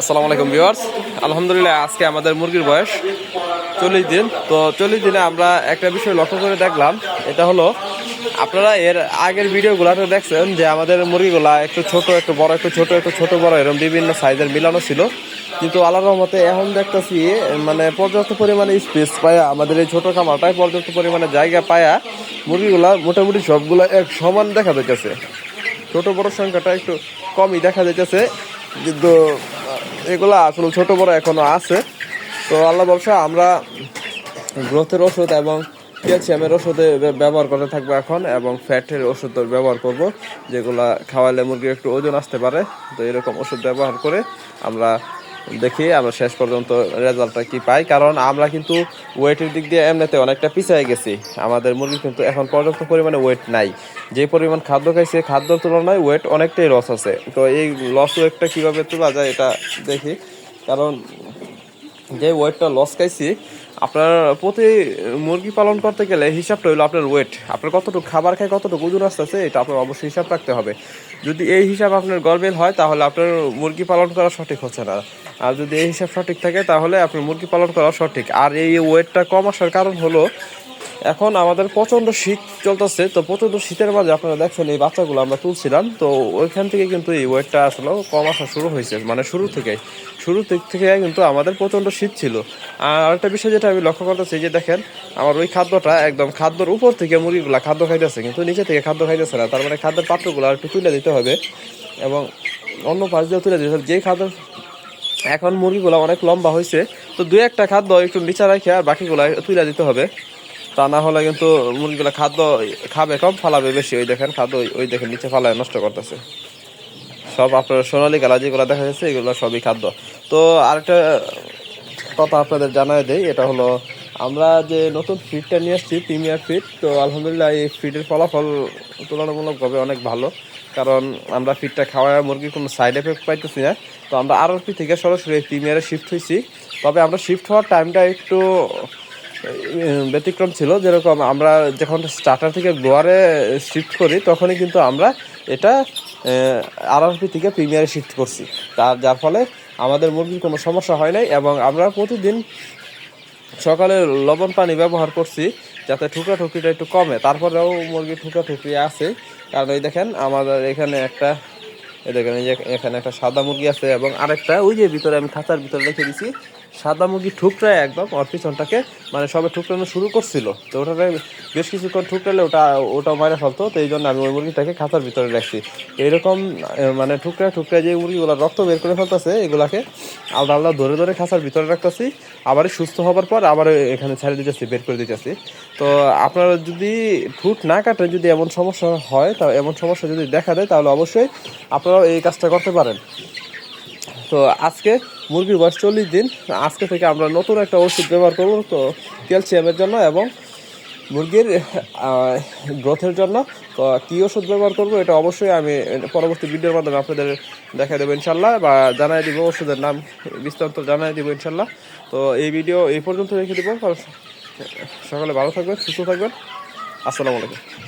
আসসালামু আলাইকুম ভিউয়ার্স। আলহামদুলিল্লাহ, আজকে আমাদের মুরগির বয়স চল্লিশ দিন। তো চল্লিশ দিনে আমরা একটা বিষয় লক্ষ্য করে দেখলাম, এটা হলো আপনারা এর আগের ভিডিওগুলোতে দেখছেন যে আমাদের মুরগিগুলা একটু ছোট, একটু বড়, একটু ছোট একটু ছোট, বড়, এরকম বিভিন্ন সাইজের মিলানো ছিল। কিন্তু আল্লাহ রহমতে এখন দেখতেছি মানে পর্যাপ্ত পরিমাণে স্পেস পায়া, আমাদের এই ছোটো খামারটায় পর্যাপ্ত পরিমাণে জায়গা পায়া মুরগিগুলা মোটামুটি সবগুলা এক সমান দেখা যাইতেছে। ছোট, বড় সংখ্যাটা একটু কমই দেখা যাইতেছে। কিন্তু এগুলো আসলে ছোট বড় এখনও আছে। তো আল্লাহ বলছে আমরা গ্রোথের ওষুধ এবং ক্যালসিয়ামের ওষুধে ব্যবহার করে থাকব এখন এবং ফ্যাটের ওষুধ ব্যবহার করব, যেগুলো খাওয়ালে মুরগির একটু ওজন আসতে পারে। তো এরকম ওষুধ ব্যবহার করে আমরা দেখি আমরা শেষ পর্যন্ত রেজাল্টটা কি পাই। কারণ আমরা কিন্তু ওয়েটের দিক দিয়ে এমনিতে অনেকটা পিছিয়ে গেছি। আমাদের মুরগি কিন্তু এখন পর্যাপ্ত পরিমাণে ওয়েট নাই। যে পরিমাণ খাদ্য খাইছে, খাদ্যর তুলনায় ওয়েট অনেকটাই লস আছে। তো এই লস ওয়েটটা কীভাবে তোলা যায় এটা দেখি। কারণ যে ওয়েটটা লস খাইছি আপনার প্রতি মুরগি পালন করতে গেলে হিসাবটা হলো আপনার ওয়েট আপনার কতটুকু খাবার খায়, কতটুকু ওজন আসতেছে, এটা আপনার অবশ্যই হিসাব রাখতে হবে। যদি এই হিসাব আপনার গরবেল হয়, তাহলে আপনার মুরগি পালন করা সঠিক হচ্ছে না। আর যদি এই হিসাব সঠিক থাকে, তাহলে আপনার মুরগি পালন করা সঠিক। আর এই ওয়েটটা কম আসার কারণ হলো এখন আমাদের প্রচণ্ড শীত চলতেছে, তো প্রচণ্ড শীতের মাঝে আপনারা দেখছেন এই বাচ্চাগুলো আমরা তুলছিলাম, তো ওইখান থেকে কিন্তু এই ওয়েটটা আসলে কম আসা শুরু হয়েছে মানে শুরু থেকে শুরু থেকে কিন্তু আমাদের প্রচণ্ড শীত ছিল। আর আরেকটা বিষয় যেটা আমি লক্ষ্য করতেছি যে দেখেন, আমার ওই খাদ্যটা একদম খাদ্যর উপর থেকে মুরগিগুলা খাদ্য খাইতেছে, কিন্তু নিচে থেকে খাদ্য খাইতেছে না, তার মানে খাদ্যের পাত্রগুলো আর একটু তুলে দিতে হবে এবং অন্য পাশ দিয়ে তুলে দিতে হবে। যেই খাদ্য এখন মুরগিগুলো অনেক লম্বা হয়েছে, তো দু একটা খাদ্য একটু নিচে রাখে আর বাকিগুলো তুলে দিতে হবে। তা না হলে কিন্তু মুরগিগুলো খাদ্য খাবে কম, ফালাবে বেশি। ওই দেখেন খাদ্য ওই- দেখেন নিচে ফালায়, নষ্ট করতেছে। সব আপনার সোনালি গালা যেগুলো দেখা যাচ্ছে, এগুলো সবই খাদ্য। তো আরেকটা কথা আপনাদের জানাই দেই, এটা হলো আমরা যে নতুন ফিডটা নিয়ে আসছি, প্রিমিয়ার ফিড তো আলহামদুলিল্লাহ এই ফিডের ফলাফল তুলনামূলকভাবে অনেক ভালো। কারণ আমরা ফিডটা খাওয়ায় মুরগির কোনো সাইড এফেক্ট পাইতেছি না। তো আমরা আরআরপি থেকে সরাসরি প্রিমিয়ারে শিফট হয়েছি তবে আমরা শিফট হওয়ার টাইমটা একটু ব্যতিক্রম ছিল। যেরকম আমরা যখন স্টার্টার থেকে গ্লোয়ারে শিফট করি, তখনই কিন্তু আমরা এটা আরআরপি থেকে প্রিমিয়ারে শিফট করছি। তার, যার ফলে আমাদের মুরগির কোনো সমস্যা হয় নাই এবং আমরা প্রতিদিন সকালে লবণ পানি ব্যবহার করছি যাতে ঠুকরা ঠুকরিটা একটু কমে। তারপরেও মুরগি ঠুকরা ঠুকরি আছে। কারণ এই দেখেন আমাদের এখানে একটা, এই দেখেন এই যে এখানে একটা সাদা মুরগি আছে এবং আরেকটা, ওই যে ভিতরে আমি খাঁচার ভিতরে রেখে দিছি সাদা মুরগি ঠুকরায় একদম, ওর পিছনটাকে মানে সবে ঠুকরানো শুরু করছিল। তো ওটাকে বেশ কিছুক্ষণ ঠুকরালে ওটা ওটা মারা ফেলতো, তো এই জন্য আমি ওই মুরগিটাকে খাঁচার ভিতরে রাখছি। এইরকম মানে টুকরা টুকরা যে মুরগিগুলো রক্ত বের করে ফেলতেছে, এগুলাকে আলাদা আলাদা ধরে ধরে খাঁচার ভিতরে রাখতেছি। আবার সুস্থ হবার পর আবার এখানে ছেড়ে দিতেছি, বের করে দিতেছি। তো আপনারা যদি ঠুট না কাটে, যদি এমন সমস্যা হয়, তা এমন সমস্যা যদি দেখা দেয়, তাহলে অবশ্যই আপনারাও এই কাজটা করতে পারেন। তো আজকে মুরগির বয়স চল্লিশ দিন। আজকে থেকে আমরা নতুন একটা ওষুধ ব্যবহার করব, তো ক্যালসিয়ামের জন্য এবং মুরগির গ্রোথের জন্য। তো কী ওষুধ ব্যবহার করব এটা অবশ্যই আমি পরবর্তী ভিডিওর মাধ্যমে আপনাদের দেখা দেবো ইনশাল্লাহ বা জানাই দিব, ওষুধের নাম বিস্তারিত জানাই দিব ইনশাল্লাহ। তো এই ভিডিও এই পর্যন্ত রেখে দেবো। সকালে ভালো থাকবেন, সুস্থ থাকবেন। আসসালামু আলাইকুম।